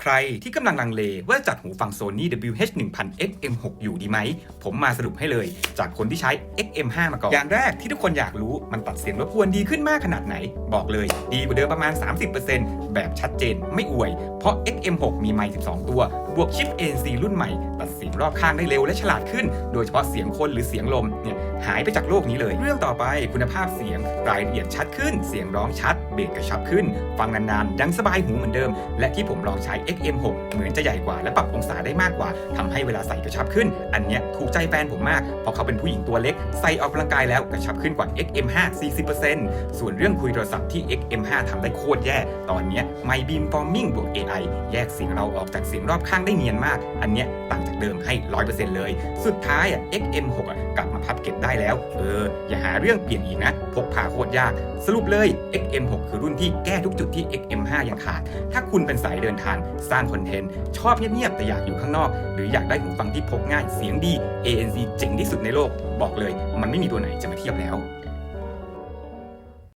ใครที่กำลังลังเลว่าจัดหูฟัง Sony WH-1000 XM6 อยู่ ไหม ผมมาสรุปให้เลย จากคนที่ใช้ XM5 มาก่อน อย่างแรกที่ทุกคนอยากรู้มันตัดเสียงรบกวนดีขึ้นมากขนาดไหน บอกเลย ดีกว่าเดิมประมาณ 30%แบบชัดเจนไม่อวย เพราะ XM6 มีไมค์12 ตัว บวกชิป ANC รุ่นใหม่ ตัดเสียงรอบข้างได้เร็วและฉลาดขึ้น โดยเฉพาะเสียงคนหรือเสียงลมเนี่ยหายไปจากโลกนี้เลย เรื่องต่อไปคุณภาพเสียงรายละเอียดชัดขึ้น เสียงร้องชัดเบสกระชับขึ้น ฟังนานๆดังสบายหูเหมือนเดิม และที่ผมลองใช้ XM6 เหมือนจะใหญ่กว่าและปรับองศาได้มากกว่าทำให้เวลาใส่กระชับขึ้น อันเนี้ยถูกใจแฟนผมมาก เพราะเขาเป็นผู้หญิงตัวเล็ก ใส่ออกกำลังกายแล้วกระชับขึ้นกว่า XM5 40%ส่วนเรื่องคุยโทรศัพท์ที่ XM5 ทำได้โคตรแย่ ตอนเนี้ยไมบีมฟอร์มิงบวก AI แยกเสียงเราออกจากเสียงรอบข้างได้เนียนมาก อันเนี้ยต่างจากเดิมให้ 100%เลย สุดท้ายอะ XM6 อะกลับมาพับเก็บได้แล้ว เออ อย่าหาเรื่องเปลี่ยนอีกนะ พกพาโคตรยาก สรุปเลย XM6 คือรุ่นที่แก้ทุกจุดที่ XM5 ยังขาด ถ้าคุณเป็นสายเดินทางสร้างคอนเทนต์ชอบเงียบๆแต่อยากอยู่ข้างนอก หรืออยากได้หูฟังที่พกง่ายเสียงดี ANC เจ๋งที่สุดในโลก บอกเลย มันไม่มีตัวไหนจะมาเทียบแล้ว